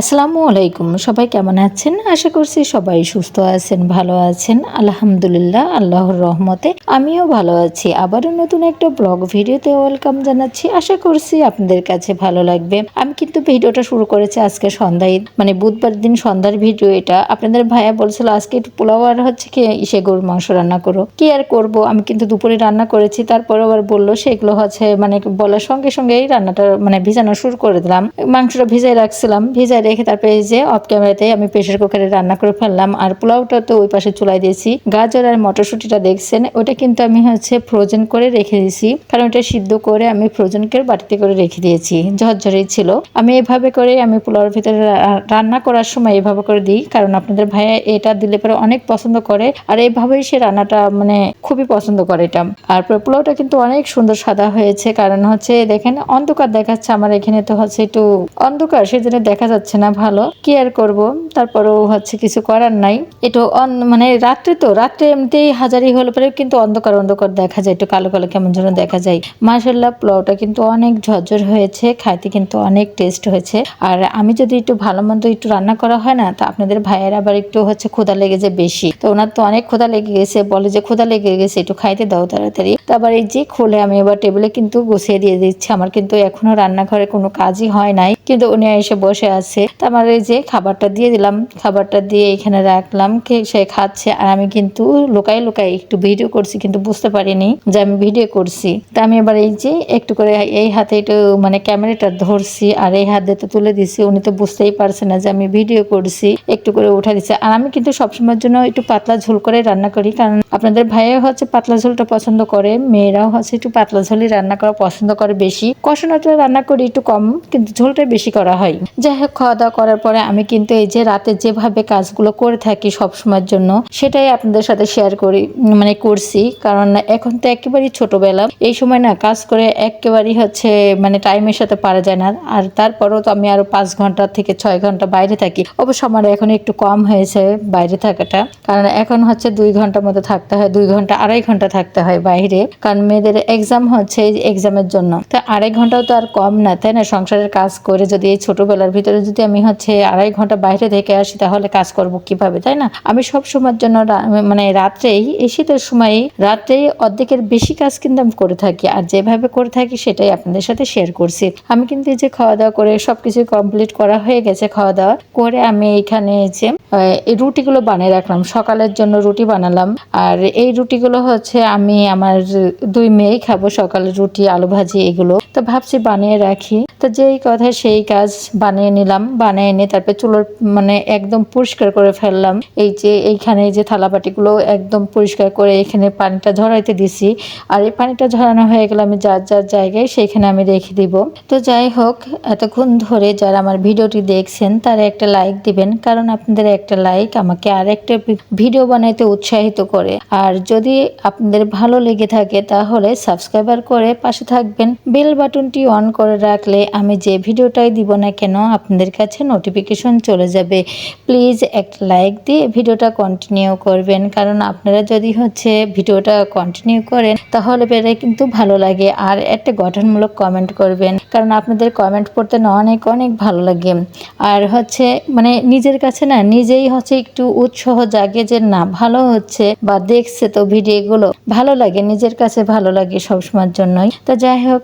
আসসালামু আলাইকুম। সবাই কেমন আছেন? আশা করছি সবাই সুস্থ আছেন, ভালো আছেন। আলহামদুলিল্লাহ, আল্লাহর রহমতে আমিও ভালো আছি। আবারও নতুন একটা ব্লগ ভিডিওতে ওয়েলকাম জানাচ্ছি। আশা করছি আপনাদের কাছে ভালো লাগবে। আমি কিন্তু ভিডিওটা শুরু করেছি আজকে সন্ধ্যায় মানে বুধবার দিন সন্ধ্যার ভিডিও এটা। আপনাদের ভাইয়া বলছিল, আজকে একটু পোলাও আর হচ্ছে কি ইসে গরুর মাংস রান্না করো। কি আর করব? আমি কিন্তু দুপুরে রান্না করেছি তারপরে আবার বলল সেগুলো হচ্ছে মানে বলার সঙ্গে সঙ্গেই রান্নাটা মানে ভিজানো শুরু করে দিলাম। মাংসটা ভিজাই রাখছিলাম। ভিজাই রেখে তারপরে যে অফ ক্যামেরাতে আমি প্রেশার কুকারে রান্না করে ফেললাম। আর পোলাওটা তো ওই পাশে চুলাই দিয়েছি। গাজর আর মটরশুঁটিটা দেখছেন, ওটা কিন্তু আমি হচ্ছে ফ্রোজেন করে রেখে দিয়েছি। কারণ এটা সিদ্ধ করে আমি ফ্রোজেন করে বাটিতে করে রেখে দিয়েছি। ঝরঝরে ছিল। আমি এভাবে করে আমি পোলাওর ভিতরে রান্না করার সময় এভাবে করে দিই। কারণ আপনাদের ভাইয়া এটা দিলে পরে অনেক পছন্দ করে। আর এইভাবেই সে রান্নাটা মানে খুবই পছন্দ করে এটা। আর পোলাওটা কিন্তু অনেক সুন্দর সাদা হয়েছে। কারণ হচ্ছে দেখেন, অন্ধকার দেখাচ্ছে। আমার এখানে তো হচ্ছে একটু অন্ধকার, সেজন্য দেখা যাচ্ছে না ভালো কি আর করব। তারপরেও হচ্ছে কিছু করার নাই। একটু মানে রাত্রে তো, রাত্রে এমনিতেই হাজারি হলে পরে কিন্তু অন্ধকার অন্ধকার দেখা যায়, একটু কালো কালো কেমন যেন দেখা যায়। মাসাল্লাহ পোলাওটা কিন্তু অনেক ঝরঝর হয়েছে, খাইতে কিন্তু অনেক টেস্ট হয়েছে। আর আমি যদি একটু ভালো মন্দ একটু রান্না করা হয় না, তো আপনাদের ভাইয়ের আবার একটু হচ্ছে ক্ষুধা লেগে যায় বেশি। তো ওনার তো অনেক ক্ষুধা লেগে গেছে, বলে যে ক্ষুধা লেগে গেছে, একটু খাইতে দাও তাড়াতাড়ি। তারপর এই যে খুলে আমি এবার টেবিলে কিন্তু গুছিয়ে দিয়ে দিচ্ছি। আমার কিন্তু এখনও রান্নাঘরে কোনো কাজই হয় নাই। কিন্তু উনি এসে বসে আছে। তারপর এই যে খাবারটা দিয়ে দিলাম, খাবারটা দিয়ে এখানে রাখলাম সে খাচ্ছে। আর আমি কিন্তু লুকাই লুকাই একটু ভিডিও করছি, কিন্তু বুঝতে পারিনি যে আমি ভিডিও করছি। তা আমি এবার এই যে একটু করে এই হাতে একটু মানে ক্যামেরাটা ধরছি, আর এই হাত তো তুলে দিছি। উনি তো বুঝতেই পারছে না যে আমি ভিডিও করছি, একটু করে উঠা দিচ্ছে। আর আমি কিন্তু সবসময়ের জন্য একটু পাতলা ঝোল করে রান্না করি, কারণ আপনাদের ভাইয়া হচ্ছে পাতলা ঝোলটা পছন্দ করে, মেয়েরাও হচ্ছে একটু পাতলা ঝোলই রান্না করা পছন্দ করে বেশি। কষানোটা রান্না করি একটু কম, কিন্তু ঝোলটা বেশি করা হয়। যাই হোক খাওয়া দাওয়া করার পরে আমি কিন্তু এই যে রাতে যেভাবে কাজগুলো করে থাকি সব সময়ের জন্য, সেটাই আপনাদের সাথে শেয়ার করি মানে করছি। কারণ এখন তো একেবারেই ছোটবেলা। এই সময় না কাজ করে একেবারেই হচ্ছে মানে টাইমের সাথে পারা যায় না। আর তারপরেও তো আমি আরও পাঁচ ঘণ্টা থেকে ছয় ঘণ্টা বাইরে থাকি। অবশ্য আমার এখন একটু কম হয়েছে বাইরে থাকাটা। কারণ এখন হচ্ছে দুই ঘণ্টার মতো থাকতে হয়, দুই ঘণ্টা, আড়াই ঘণ্টা থাকতে হয় বাইরে। কারণ মেয়েদের এক্সাম হচ্ছে এক্সামের জন্য। তো আড়াই ঘন্টাও তো আর কম না, তাই না? সংসারের কাজ করে যদি এই ছোটবেলার ভিতরে যদি আমি হচ্ছে আড়াই ঘণ্টা বাইরে থেকে আসি, তাহলে কাজ করব কীভাবে, তাই না? আমি সব সময়ের জন্য মানে রাত্রেই, এই শীতের সময় রাত্রেই অর্ধেকের বেশি কাজ কিন্তু আমি করে থাকি। আর যেভাবে করে থাকি, সেটাই আপনাদের সাথে শেয়ার করছি। আমি কিন্তু এই যে খাওয়া দাওয়া করে সবকিছু কমপ্লিট করা হয়ে গেছে খাওয়া দাওয়া করে আমি এখানে যে রুটিগুলো বানিয়ে রাখলাম। সকালের জন্য রুটি বানালাম। আর এই রুটিগুলো হচ্ছে আমি আমার দুই মেয়ে খাব, সকালে রুটি, আলু ভাজি, এগুলো। তো ভাবছি বানিয়ে রাখি। তো যেই কথা, সেই কাজ বানিয়ে নিলাম। বানিয়ে নিয়ে তারপর চুলোর মানে একদম পরিষ্কার করে ফেললাম। এই যে এইখানে এই যে থালাবাটিগুলো একদম পরিষ্কার করে এখানে পানিটা ঝরাইতে দিছি। আর এই পানিটা ঝরানো হয়ে গেলে আমি যার যার জায়গায় সেখানে আমি রেখে দিব। তো যাই হোক, এতক্ষণ ধরে যারা আমার ভিডিওটি দেখছেন, তারা একটা লাইক দিবেন, কারণ আপনাদের একটা লাইক আমাকে আর একটা ভিডিও বানাইতে উৎসাহিত করে। আর যদি আপনাদের ভালো লেগে থাকে, তাহলে সাবস্ক্রাইবার করে পাশে থাকবেন। বেল বাটনটি অন করে রাখলে আমি যে ভিডিওটাই দিব না কেন, আপনাদের কাছে নোটিফিকেশন চলে যাবে। প্লিজ একটা লাইক দিয়ে ভিডিওটা কন্টিনিউ করবেন। কারণ আপনারা যদি হচ্ছে ভিডিওটা কন্টিনিউ করেন, তাহলে পেরে কিন্তু ভালো লাগে। আর একটা গঠনমূলক কমেন্ট করবেন। কারণ আপনাদের কমেন্ট পড়তে না অনেক অনেক ভালো লাগে। আর হচ্ছে মানে নিজের কাছে না, নিজেই হচ্ছে একটু উৎসাহ জাগে যে না, ভালো হচ্ছে বা দেখছে তো ভিডিওগুলো। ভালো লাগে, নিজের কাছে ভালো লাগে সবসময়ের জন্যই। তো যাই হোক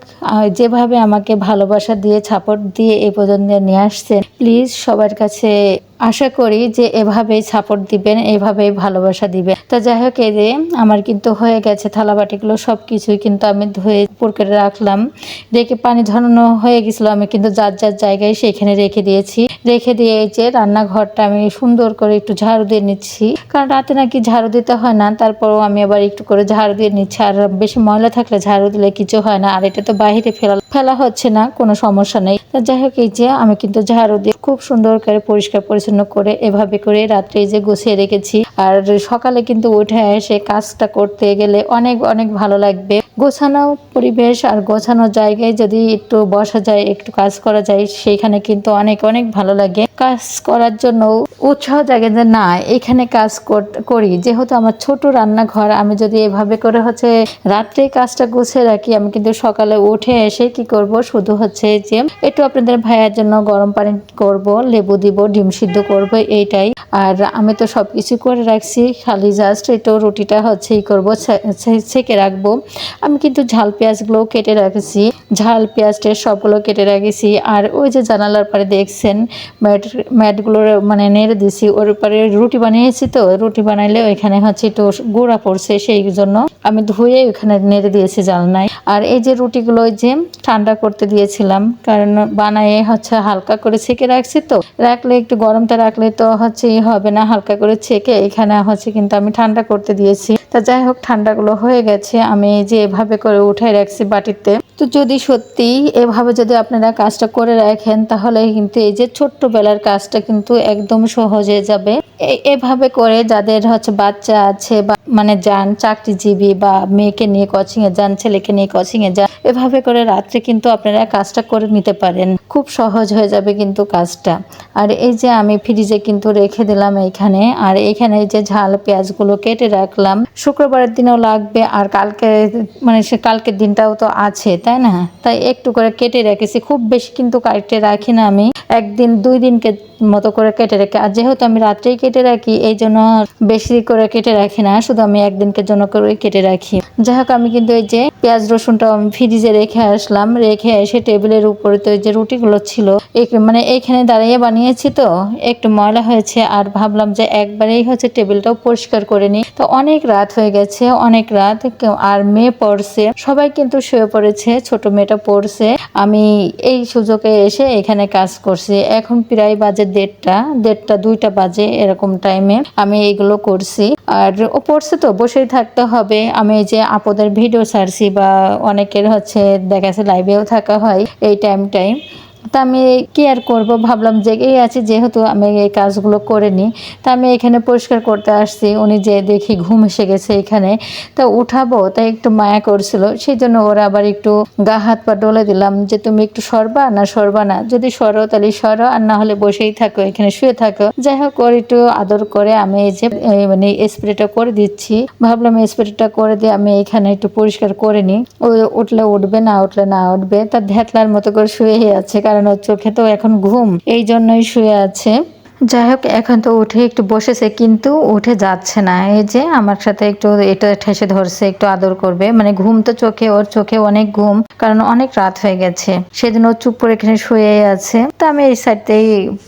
যেভাবে আমাকে ভালোবাসা দিয়ে সাপোর্ট দিয়ে এ পর্যন্ত নিয়ে আসছেন প্লিজ সবার কাছে আশা করি যে এভাবেই সাপোর্ট দিবেন, এভাবেই ভালোবাসা দিবেন। তো যাই হোক, এই যে আমার কিন্তু হয়ে গেছে থালাবাটিগুলো সব কিছুই কিন্তু আমি ধুয়ে করে রাখলাম। রেখে পানি ঝরানো হয়ে গেছিল, আমি কিন্তু যার যার জায়গায় সেখানে রেখে দিয়েছি। রেখে দিয়ে যে রান্নাঘরটা আমি সুন্দর করে একটু ঝাড়ু দিয়ে নিচ্ছি। কারণ রাতে নাকি ঝাড়ু দিতে হয় না, তারপরও আমি আবার একটু করে ঝাড়ু দিয়ে নিচ্ছি। আর বেশি ময়লা থাকলে ঝাড়ু দিলে কিছু হয় না, আর এটা তো বাইরে ফেলা ফেলা হচ্ছে না, কোনো সমস্যা নেই। তো যাই হোক, এই যে আমি কিন্তু ঝাড়ু দিয়ে খুব সুন্দর করে পরিষ্কার পরিচ্ছন্ন করে এভাবে করে রাত্রে যে গুছিয়ে রেখেছি। আর সকালে কিন্তু উঠে এসে কাজটা করতে গেলে অনেক অনেক ভালো লাগবে। গোছানো পরিবেশ আর গোছানো জায়গায় যদি একটু বসা যায়, একটু কাজ করা যায়, সেইখানে কিন্তু অনেক অনেক ভালো লাগে। কাজ করার জন্য উৎসাহ জাগে যে, না, এখানে কাজ করি যেহেতু আমার ছোট রান্নাঘর, আমি যদি এভাবে করে হচ্ছে রাত্রে কাজটা গুছিয়ে রাখি, আমি কিন্তু সকালে উঠে এসে কি করব? শুধু হচ্ছে যে, একটু আপনাদের ভাইয়ের জন্য গরম পানি করব, লেবু দিব, ডিম সিদ্ধ করব, এইটাই। আর আমি তো সব কিছু করে রাখছি, খালি জাস্ট একটু রুটিটা হচ্ছে ই করব ছেঁকে রাখব। আমি কিন্তু ঝাল পেঁয়াজগুলো কেটে রাখছি, ঝাল পেঁয়াজটা সবগুলো কেটে রেখেছি। আর ওই যে জানালার পরে দেখছেন, ম্যাট, ম্যাটগুলো মানে নেড়ে দিছি, ওর উপরে রুটি বানিয়েছি তো, রুটি বানাইলে ওইখানে হচ্ছে একটু গুঁড়া পড়ছে সেই জন্য আমি ধুয়ে ওইখানে নেড়ে দিয়েছি জানলায় আর এই যে রুটিগুলো যে ঠান্ডা করতে দিয়েছিলাম, কারণ বানায়ে হচ্ছে হালকা করে ছেঁকে রাখছি তো। রাখলে একটু গরমটা রাখলে তো হচ্ছে হবে না, হালকা করে ছেঁকে। এখানে হচ্ছে কিন্তু আমি ঠান্ডা করতে দিয়েছি। তা যাই হোক, ঠান্ডাগুলো হয়ে গেছে। আমি যে এভাবে করে উঠাই রাখছি বাটিতে। তো যদি সত্যি এভাবে যদি আপনারা কাজটা করে রাখেন, তাহলে কিন্তু এই যে ছোট্টবেলার কাজটা কিন্তু একদম সহজ হয়ে যাবে। এভাবে করে যাদের হচ্ছে বাচ্চা আছে বা মানে যান, চাকরিজীবী বা মেয়েকে নিয়ে কোচিং এ যান, ছেলেকে নিয়ে কোচিং এ যান, এভাবে করে রাত্রে কিন্তু আপনারা কাজটা করে নিতে পারেন। খুব সহজ হয়ে যাবে কিন্তু কাজটা। আর এই যে আমি ফ্রিজে কিন্তু রেখে দিলাম এইখানে, আর এইখানে এই যে ঝাল, পেঁয়াজগুলো কেটে রাখলাম। শুক্রবারের দিনেও লাগবে, আর কালকে মানে সে কালকের দিনটাও তো আছে, তাই না? তাই একটু করে কেটে রেখেছি। খুব বেশি কিন্তু কেটে রাখি না আমি। একদিন, দুই দিনকে মতো করে কেটে রাখি। আর যেহেতু আমি রাত্রেই কেটে রাখি, এই জন্য বেশি করে কেটে রাখি না। শুধু আমি একদিনকের জন্য করে কেটে রাখি। যাই হোক, আমি কিন্তু এই যে পেঁয়াজ রসুনটা আমি ফ্রিজে রেখে আসলাম। রেখে এসে টেবিলের উপরে তো এই যে রুটিগুলো ছিল মানে এইখানে দাঁড়িয়ে বানিয়েছি তো, একটু ময়লা হয়েছে। আর ভাবলাম যে একবারেই হচ্ছে টেবিলটাও পরিষ্কার করে নিই। তো অনেক রাত হয়ে গেছে, অনেক রাত। আর মেয়ে পড়ছে, সবাই কিন্তু শুয়ে পড়েছে, ছোট মেয়েটা পড়ছে। আমি এই সুযোগে এসে এখানে কাজ করছি। এখন প্রায় বাজে দেড়টা। দেড়টা, দুইটা বাজে এরকম টাইমে আমি এইগুলো করছি। আর ও পড়ছে তো, বসেই থাকতে হবে। আমি যে আপদের ভিডিও ছাড়ছি বা অনেকের হচ্ছে দেখা যাচ্ছে লাইভেও থাকা হয় এই টাইমটাই তা আমি কি আর করব, ভাবলাম জেগেই আছি, যেহেতু আমি এই কাজগুলো করে নিই তা আমি এখানে পরিষ্কার করতে আসছি। উনি যে দেখি ঘুম এসে গেছে এখানে, তা উঠাবো তাই একটু মায়া করছিল। সেই জন্য ওরা আবার একটু গা, হাত, পা ডলে দিলাম যে, তুমি একটু সরবা না সরবা না? যদি সরো তাহলে সরো, আর না হলে বসেই থাকো, এখানে শুয়ে থাকো। যাই হোক, ওর একটু আদর করে আমি এই যে মানে স্প্রেটা করে দিচ্ছি। ভাবলাম স্প্রেটা করে দিয়ে আমি এখানে একটু পরিষ্কার করে নিই। ও উঠলে উঠবে, না উঠলে না উঠবে তার ধ্যাতলার মতো করে শুয়ে আছে। কারণ ওর চোখে তো এখন ঘুম। এই জন্যই শুয়ে আছে। যাই হোক এখন তো উঠে একটু বসেছে, কিন্তু উঠে যাচ্ছে না। এই যে আমার সাথে একটু এটা ঠেসে ধরছে, একটু আদর করবে। মানে ঘুম তো চোখে, ওর চোখে অনেক ঘুম, কারণ অনেক রাত হয়ে গেছে। সেদিন ও চুপ করে এখানে শুয়ে আছে। তো আমি এই সাইডটাই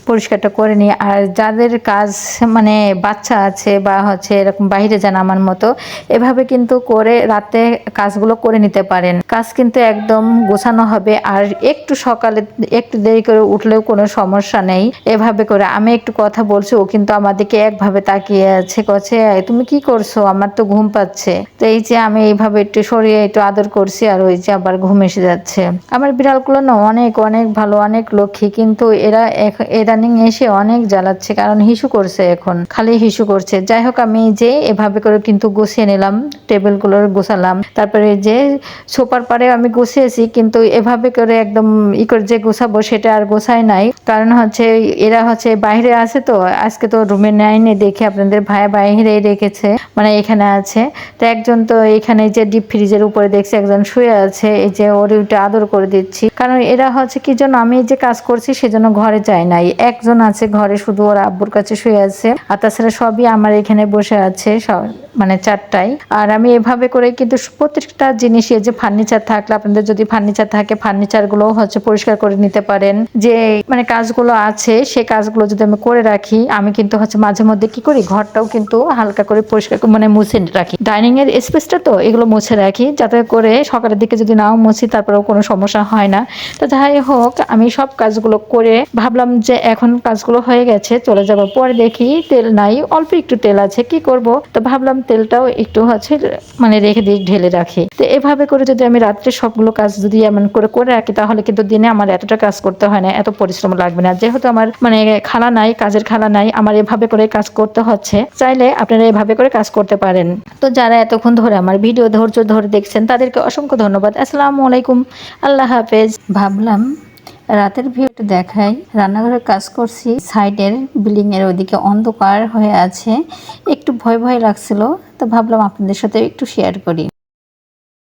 পরিষ্কারটা করে নিই। আর যাদের কাজ মানে বাচ্চা আছে বা হচ্ছে এরকম বাইরে যান আমার মতো, এভাবে কিন্তু করে রাতে কাজগুলো করে নিতে পারেন। কাজ কিন্তু একদম গোছানো হবে। আর একটু সকালে, একটু দেরি করে উঠলেও কোনো সমস্যা নেই। এভাবে করে। আমি একটু কথা বলছি, ও কিন্তু আমাদেরকে একভাবে তাকিয়ে আছে, কছে তুমি কি করছ? আমার তো ঘুম পাচ্ছে। তো এই যে আমি এইভাবে একটু সরিয়ে একটু আদর করছি আর ওই যে আবার ঘুম এসে যাচ্ছে। আমার বিড়ালগুলো না অনেক অনেক ভালো, অনেক লক্ষ্মী, কিন্তু এরা ইদানিং এসে অনেক জ্বালাচ্ছে, কারণ হিসু করছে এখন, খালি হিসু করছে। যাই হোক, আমি যে এভাবে করে কিন্তু গুছিয়ে নিলাম, টেবিলগুলো গোছালাম। তারপরে যে সোপার পারে আমি গুছিয়েছি, কিন্তু এভাবে করে একদম ই করে যে গোছাবো সেটা আর গোছাই নাই। কারণ হচ্ছে, এরা হচ্ছে বাইরে আছে তো, আজকে তো রুমে নেয়নি, দেখে আপনাদের ভাই বাইরেই রেখেছে মানে এখানে আছে। তো একজন তো এখানে যে ডিপ ফ্রিজের উপরে দেখছি, একজন শুয়ে আছে, এই যে ওর ওইটা আদর করে দিচ্ছি। কারণ এরা হচ্ছে কি জন্য আমি যে কাজ করছি, সেজন্য ঘরে যায় নাই। একজন আছে ঘরে, শুধু ওর আব্বুর কাছে শুয়ে আছে, আর তাছাড়া সবই আমার এখানে বসে আছে, সব মানে চারটায়। আর আমি এভাবে করে কিন্তু প্রত্যেকটা জিনিস এই যে ফার্নিচার থাকলে, আপনাদের যদি ফার্নিচার থাকে ফার্নিচারগুলো হচ্ছে পরিষ্কার করে নিতে পারেন। যে মানে কাজগুলো আছে সে কাজগুলো যদি আমি করে রাখি। আমি কিন্তু হচ্ছে মাঝে মধ্যে কি করি, ঘরটাও কিন্তু হালকা করে পরিষ্কার করে মানে মুছে রাখি। ডাইনিং এর স্পেসটা তো এগুলো মুছে রাখি, যাতে করে সকালের দিকে যদি নাও মুছি তারপরেও কোনো সমস্যা হয় না। তো যাই হোক, আমি সব কাজগুলো করে ভাবলাম যে এখন কাজগুলো হয়ে গেছে, চলে যাব। পরে দেখি তেল নাই, অল্প একটু তেল আছে, কি করব? তো ভাবলাম তেলটাও একটু হচ্ছে মানে রেখে দিয়ে ঢেলে রাখি। তো এভাবে করে যদি আমি রাত্রে সবগুলো কাজ যদি এমন করে করে রাখি, তাহলে কিন্তু দিনে আমার এতটা কাজ করতে হয় না, এত পরিশ্রম লাগবে না। যেহেতু আমার মানে খালা নাই কাজের খালা নাই, আমার এভাবে করে কাজ করতে হচ্ছে, চাইলে আপনারা এভাবে করে কাজ করতে পারেন। তো যারা এতক্ষণ ধরে আমার ভিডিও ধৈর্য ধরে দেখছেন, তাদেরকে অসংখ্য ধন্যবাদ। আসসালামু আলাইকুম। আল্লাহ হাফেজ। ভাবলাম রাতের ভিউ একটু দেখাই। রান্নাঘরে কাজ করছি। সাইডের বিল্ডিং এর ওদিকে অন্ধকার হয়ে আছে। একটু ভয় ভয় লাগছিল, তো ভাবলাম আপনাদের সাথে একটু শেয়ার করি।